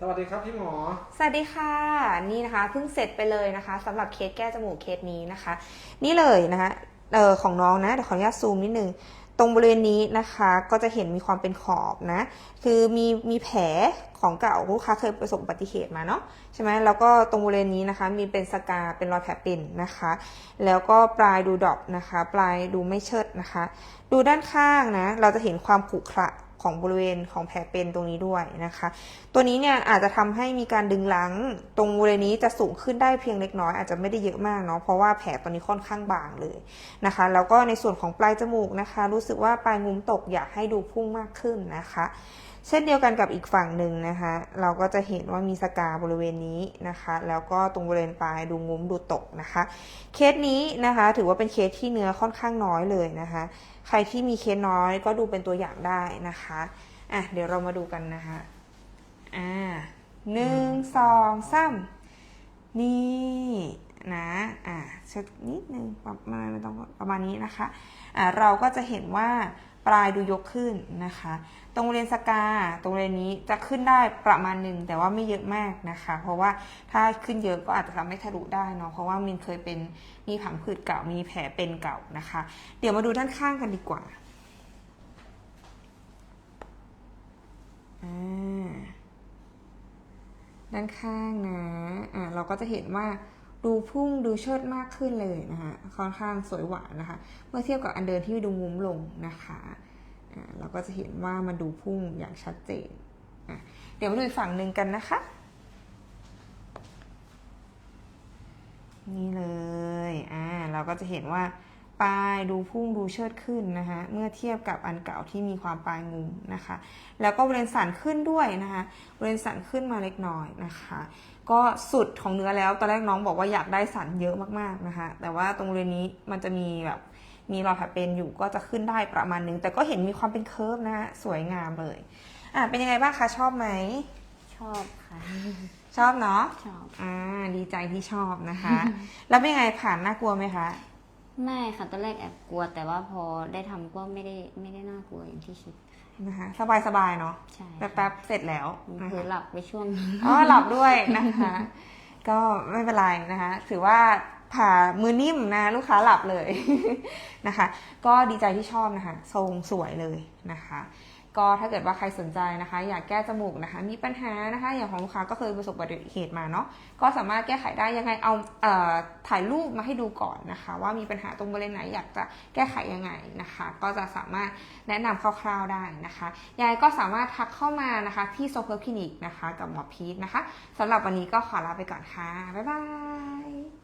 สวัสดีครับพี่หมอ สวัสดีค่ะ นี่นะคะเพิ่งเสร็จไปเลยนะคะสำหรับเคสแก้จมูกเคสนี้นะคะ นี่เลยนะคะเออของน้องนะเดี๋ยวขออนุญาตซูมนิดนึงตรงบริเวณนี้นะคะก็จะเห็นมีความเป็นขอบนะ คือมีมีแผลของเก่าลูกค้าเคยประสบอุบัติเหตุมาเนาะใช่ไหมแล้วก็ตรงบริเวณนี้นะคะ มีเป็นสกาเป็นรอยแผลเป็นนะคะ แล้วก็ปลายดูดรอปนะคะ ปลายดูไม่เชิดนะคะ ดูด้านข้างนะ เราจะเห็นความขรุขระ ของบริเวณของแผลเป็นตรงนี้ด้วยนะคะ ตัวนี้เนี่ยอาจจะทำให้มีการดึงหลังตรงบริเวณนี้จะสูงขึ้นได้เพียงเล็กน้อยอาจจะไม่ได้เยอะมากเนาะเพราะว่าแผลตอนนี้ค่อนข้างบางเลยนะคะ แล้วก็ในส่วนของปลายจมูกนะคะ รู้สึกว่าปลายงุ้มตกอยากให้ดูพุ่งมากขึ้นนะคะ เช่นเดียวกันกับอีกฝั่งหนึ่งนะคะ เราก็จะเห็นว่ามีสกาบริเวณนี้นะคะ แล้วก็ตรงบริเวณปลายดูงุ้มดูตกนะคะ เคสนี้นะคะ ถือว่าเป็นเคสที่เนื้อค่อนข้างน้อยเลยนะคะ ใครที่มีเคสน้อยก็ดูเป็นตัวอย่างได้นะคะอะเดี๋ยวเรามาดูกันนะคะอ่าหนึ่งสองสามนี่นะอะเช็ดนิดนึงประมาณไม่ต้องประมาณนี้นะคะอะเราก็จะเห็นว่า ปลายดูยกขึ้นนะคะ ตรงบริเวณสกาตรงบริเวณนี้จะขึ้นได้ประมาณหนึ่งแต่ว่าไม่เยอะมากนะคะ เพราะว่าถ้าขึ้นเยอะก็อาจจะทำให้ทะลุได้เนาะเพราะว่ามินเคยเป็นมีผังผืดเก่ามีแผลเป็นเก่านะคะ เดี๋ยวมาดูด้านข้างกันดีกว่าอ่าด้านข้างนะอ่าเราก็จะเห็นว่า ดูพุ่งดูเชิดมากขึ้นเลยนะคะค่อนข้างสวยหวานนะคะ เมื่อเทียบกับอันเดินที่ดูงุ้มลงนะคะเราก็จะเห็นว่ามันดูพุ่งอย่างชัดเจน เดี๋ยวมาดูอีกฝั่งหนึ่งกันนะคะ นี่เลย อ่า เราก็จะเห็นว่า ปลายดูพุ่งดูเชิดขึ้นนะคะเมื่อเทียบกับอันเก่าที่มีความปลายงุมนะคะ แล้วก็บริเวณสันขึ้นด้วยนะคะบริเวณสันขึ้นมาเล็กน้อยนะคะ ก็สุดของเนื้อแล้วตอนแรกน้องบอกว่าอยากได้สันเยอะมากๆนะคะ แต่ว่าตรงบริเวณนี้มันจะมีแบบมีรอยแผลเป็นอยู่ก็จะขึ้นได้ประมาณนึงแต่ก็เห็นมีความเป็นเคิร์ฟนะฮะสวยงามเลยอะเป็นยังไงบ้างคะชอบไหมชอบค่ะ ชอบเนาะชอบอ่าดีใจที่ชอบนะคะ แล้วเป็นยังไงผ่านน่ากลัวไหมคะ ไม่ค่ะตอนแรกแอบกลัว แต่ว่าพอได้ทำก็ไม่ได้ไม่ได้น่ากลัวอย่างที่คิด นะคะสบายสบายๆเนาะใช่แป๊บๆเสร็จแล้วๆนะคือคะหลับไปช่วงนึงอ๋อหลับด้วยนะคะ ก็ไม่เป็นไรนะคะถือว่าผ่ามือนิ่มนะลูกค้าหลับเลย นะคะ ก็ดีใจที่ชอบนะคะ ทรงสวยเลยนะคะ ก็ถ้าเกิดว่าใครสนใจนะคะ อยากแก้จมูกนะคะ มีปัญหานะคะ อย่างของลูกค้าก็เคยประสบอุบัติเหตุมาเนาะก็สามารถแก้ไขได้ยังไงเอาเอ่อถ่ายรูปมาให้ดูก่อนนะคะ ว่ามีปัญหาตรงบริเวณไหนอยากจะแก้ไขยังไงนะคะ ก็จะสามารถแนะนำคร่าวๆได้นะคะยังไงก็สามารถทักเข้ามานะคะที่โซเ e อร์คลินิกนะคะ กับหมอพีทนะคะสำหรับวันนี้ก็ขอลาไปก่อนค่ะบ๊ายบาย